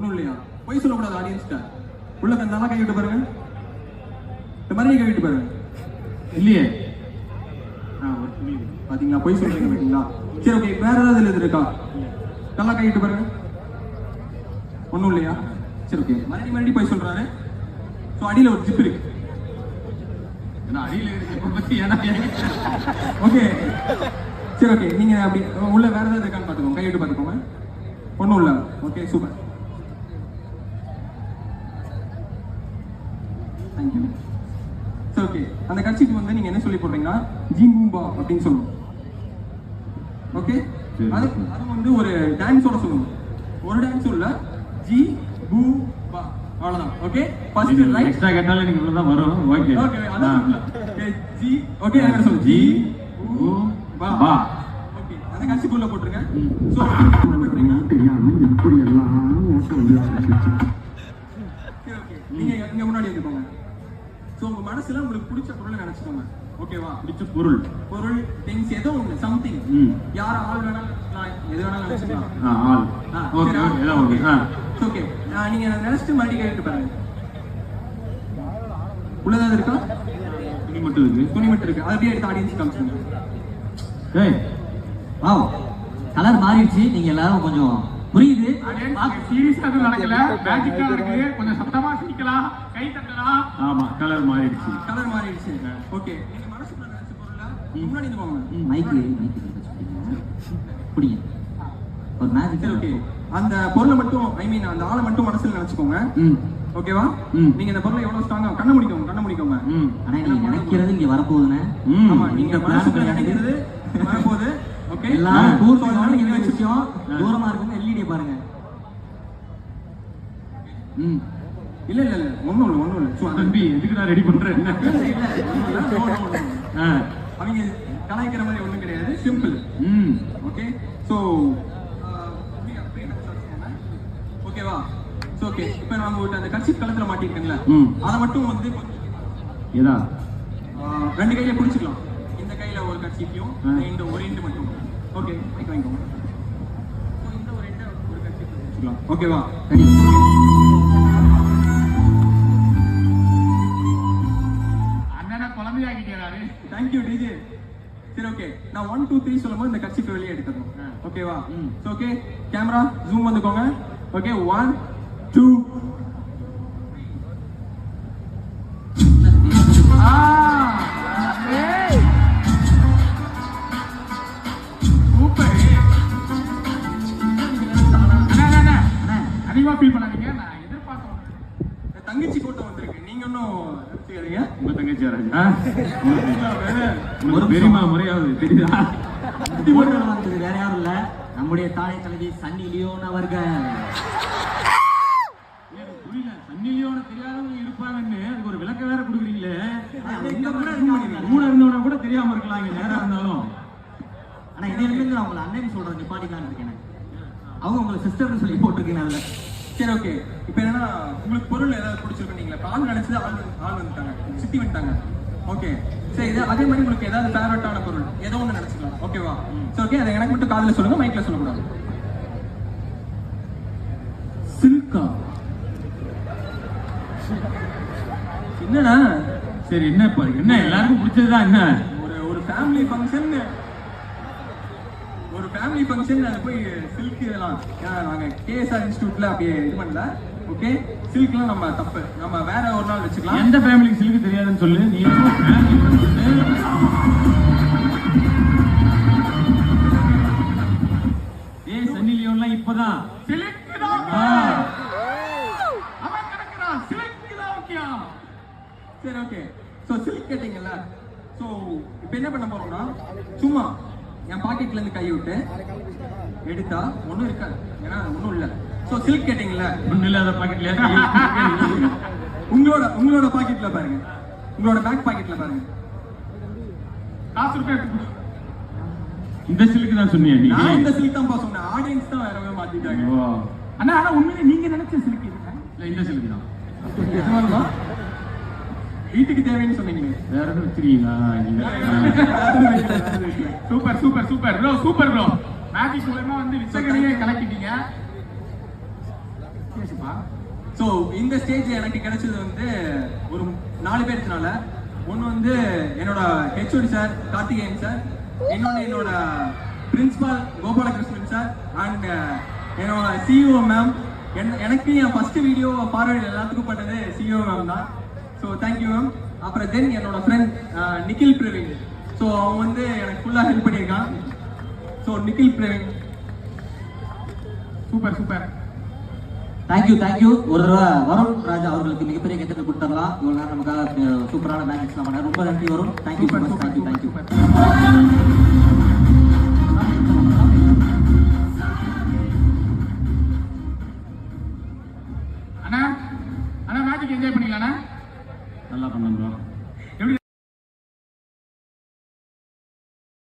ஒன்றும் இல்லையா பொய் சொல்லக்கூடாது ஆடியன்ஸ்ட உள்ள நல்லா கை விட்டு பாருங்க. இந்த மாதிரி கை விட்டு பாருங்க. இல்லையே? ஆ, பாத்தீங்களா? பொய் சொல்றீங்க பாத்தீங்களா? சரி ஓகே வேற ஏதாவது இது இருக்கா? நல்லா கை விட்டு பாருங்க. ஒன்றும் இல்லையா சரி ஓகே மறுபடியும் மறுபடியும் பொய் சொல்றாரு. ஸோ அடியில் ஒரு ஜிப் இருக்கு. ஏன்னா அடியில் இருக்கிற பத்தி ஏன்னா ஓகே சரி ஓகே நீங்க அப்படி உள்ள வேற ஏதாவது இருக்கான்னு பாத்துக்கோங்க. கையிட்டு பாத்துக்கோங்க. இல்லை ஓகே சூப்பர் தேங்க்யூ சரி ஓகே அந்த கட்சிக்கு வந்து நீங்க என்ன சொல்லி போடுறீங்கன்னா ஜீம் பூம்பா அப்படின்னு சொல்லணும் ஓகே. அது அது வந்து ஒரு டான்ஸோட சொல்லணும் ஒரு டான்ஸும் இல்ல ஜி பூ பா அவ்வளவுதான் ஓகே ஃபர்ஸ்ட் ரைட் எக்ஸ்ட்ரா கேட்டாலும் எனக்கு இவ்வளவுதான் வரும். ஓகே ஓகே அதான் ஓகே ஜி ஓகே நான் சொல்லு ஜி பூ பா பா ஓகே அந்த கட்சிக்குள்ள போட்டுருங்க. சோ என்ன பண்றீங்கன்னா சரி ஓகே நீங்க இங்க முன்னாடி வந்துக்கோங்க சோ உங்க மனசுல உங்களுக்கு பிடிச்ச பொருளை நினைச்சுக்கோங்க. ஓகேவா பிடிச்ச பொருள். பொருள் திங்ஸ் ஏதோ ஒன்று சம்திங் யார் ஆள் வேணாலும் எது வேணாலும் நினைச்சுக்கலாம். ஆள். ஓகே ஓகே ஓகே ஆ. ஓகே நீங்க நினைச்சிட்டு மறுபடியும் கேட்டு பாருங்க. உள்ளதாவது இருக்கா? துணி மட்டும் இருக்கு. துணி மட்டும் இருக்கு. அது அப்படியே எடுத்து ஆடியன்ஸ் காமிச்சுங்க ஏய் வாவ். கலர் மாறிடுச்சு. நீங்க எல்லாரும் கொஞ்சம் நடக்கல. மேஜிக்கா நடக்குது கொஞ்சம் சத்தமா சிரிக்கலாம். கை தட்டலாம். ஆமா கலர் மாறிடுச்சு. கலர் மாறிடுச்சு. ஓகே நீங்க மனசுக்குள்ள நினைச்ச பொருளா முன்னாடி போங்க புடிங்க. ஒரு மேஜிக் சரி ஓகே அந்த பொருளை மட்டும் ஐ மீன் அந்த ஆளை மட்டும் மனசுல நினைச்சுக்கோங்க. ஓகேவா. நீங்க இந்த பொருளை எவ்வளவு ஸ்ட்ராங்கா கண்ண முடிக்கோங்க கண்ண முடிக்கோங்க. ஆனா நீங்க நினைக்கிறது இங்க வரப்போகுதுண்ணே. ம். ஆமா நீங்க மனசுக்குள்ள. நினைக்கிறது வரப்போகுது. ஓகே எல்லாரும் நீங்க வேண்டிய வச்சுக்கோ விஷயம் தூரமா இருக்குங்க எல்இடி பாருங்க. ம். இல்ல இல்ல இல்ல ஒண்ணும் இல்ல ஒண்ணும் இல்ல. அந்த தம்பி எதுக்கு நான் ரெடி பண்றேன் இல்ல, இல்ல, அவங்க கலாய்க்கிற மாதிரி ஒண்ணும் கிடையாது. சிம்பிள் ம். ஓகே ஸோ ஓகேவா ஸோ ஓகே இப்போ நான் உங்கள்கிட்ட அந்த கட்சி களத்துல மாட்டிருக்கேன்ல. ம். அதை மட்டும் வந்து ஏதா ரெண்டு கையில பிடிச்சிக்கலாம். இந்த கையில ஒரு ஆ. இந்த ஒரு இண்டு மட்டும். ஓகே மைக் வாங்கிக்கோங்க. இந்த ஒரு இண்டை ஒரு கட்சி பிடிச்சிக்கலாம். ஓகேவா தேங்க்யூ டிஜே சரி ஓகே நான் ஒன் டூ த்ரீ சொல்லும்போது இந்த கட்சிக்கு வெளியே எடுத்துறோம் ஆ. ஓகேவா. ஓகே கேமரா ஜூம் வந்துக்கோங்க. ஓகே ஒன் டூ அதிகமா ஃபீல் பண்ணாதீங்க. நான் எதிர்பார்த்தோம் தங்கச்சி கூட்டம் வந்திருக்கு. நீங்க ஒன்றும் நினைச்சுக்காதீங்க உங்க தங்கச்சி யாராச்சா உங்களுக்கு பெரியமா முறையாவது தெரியுதா? போட்டோ வந்தது வேற யாரும் இல்ல. நம்முடைய தாய் தலைவி சன்னி லியோன் அவர்கள். புரியல. சன்னிலியோட தெரியாதவங்க இருப்பாங்கன்னு அதுக்கு ஒரு விளக்க வேற கொடுக்குறீங்களே. கூட இருந்தவன கூட தெரியாம இருக்கலாம் இங்க இருந்தாலும். ஆனா இதே இருந்து நான் உங்களை அண்ணன் சொல்றேன் நிப்பாட்டிக்கலாம் இருக்கேன். அவங்க உங்களை சிஸ்டர்னு சொல்லி போட்டிருக்கேன் அதுல. சரி ஓகே இப்போ என்னன்னா உங்களுக்கு பொருள் ஏதாவது பிடிச்சிருக்கு நீங்களா ஆள் நினைச்சது ஆள் ஆள் வந்துட்டாங்க. சித்தி வந்துட்டாங்க. ஓகே சரி இது அதே மாதிரி உங்களுக்கு ஏதாவது ஃபேவரட்டான பொருள் ஏதோ ஒன்று நினைச்சுக்கலாம். ஓகேவா சரி ஓகே அதை எனக்கு மட்டும் காதுல சொல்லுங்க மைக்ல சொல்லக்கூடாது. சில்கா. என்னடா? சரி என்ன என்ன எல்லாருக்கும் பிடிச்சதுதான் என்ன? ஒரு ஒரு ஃபேமிலி ஃபங்க்ஷன் ஒரு ஃபேமிலி ஃபங்க்ஷன் அது போய் சில்க் இதெல்லாம் ஏன்னா நாங்க கேஎஸ்ஆர் இன்ஸ்டியூட்ல அப்படியே இது பண்ணல. ஓகே சில்க்லாம் நம்ம தப்பு. நம்ம வேற ஒரு நாள் வச்சுக்கலாம். எந்த ஃபேமிலிக்கு சிலுக்கு தெரியாதுன்னு சொல்லு. நீ. ஏய் சன்னி லியோன்லாம் இப்பதான். சிலுக்கு தான். அவன் கிடக்குறான். தான் முக்கியம் சரி ஓகே ஸோ சில்க் கேட்டிங்கல்ல. ஸோ இப்போ என்ன பண்ண போறோம்னா சும்மா என் பாக்கெட்ல இருந்து கை விட்டு எடுத்தா ஒன்றும் இருக்காது. ஏன்னா ஒன்றும் இல்லை. ஸோ சில்க் கேட்டிங்கல்ல? ஒண்ணு இல்லாத பாக்கெட்ல உங்களோட உங்களோட பாக்கெட்ல பாருங்க. உங்களோட பேக் பாக்கெட்ல பாருங்க. காசு ரூபாய். இந்த சிலுக்கு தான் சொன்னியா நீ? நான் இந்த சில்க் தான் பா சொன்னேன். ஆடியன்ஸ் தான் வேறவே மாத்திட்டாங்க. அண்ணா ஆனா உண்மையிலே நீங்க நினைச்ச இதுங்க இல்ல இந்த சிலுக்கு தான். நிஜமாலுமா? வீட்டுக்கு தேவைன்னு சொன்னீங்க. வேற எதுவும் வச்சிருக்கீங்களா? Super super super. Bro super bro. Magic மூலமா வந்து விசகனையே கலக்கிட்டீங்க. ஸோ இந்த ஸ்டேஜ் எனக்கு கிடைச்சது வந்து ஒரு நாலு பேருக்குனால ஒன்று வந்து என்னோட ஹெச்ஓடி சார் கார்த்திகேயன் சார். இன்னொன்று என்னோட பிரின்சிபால் கோபாலகிருஷ்ணன் சார். அண்ட் என்னோட சிஇஓ மேம் என் எனக்கு என் ஃபர்ஸ்ட் வீடியோ ஃபார்வர்டு எல்லாத்துக்கும் பண்ணது சிஇஓ மேம் தான். ஸோ தேங்க்யூ மேம் அப்புறம் தென் என்னோட ஃப்ரெண்ட் நிக்கில் பிரவீன் ஸோ அவன் வந்து எனக்கு ஃபுல்லாக ஹெல்ப் பண்ணியிருக்கான். So Nikhil Praveen super super thank you thank you ஒரு தடவை வரும் ராஜா அவர்களுக்கு மிகப்பெரிய கெட்டத்தை கொடுத்துடலாம். இவ்வளோ நேரம் நமக்காக சூப்பரான பேங்கிங்ஸ்லாம் பண்ண ரொம்ப நன்றி வரும் thank you thank you thank you அண்ணா அண்ணா மேட்சுக்கு என்ஜாய் பண்ணிக்கலாம்ண்ணா. நல்லா பண்ணுங்க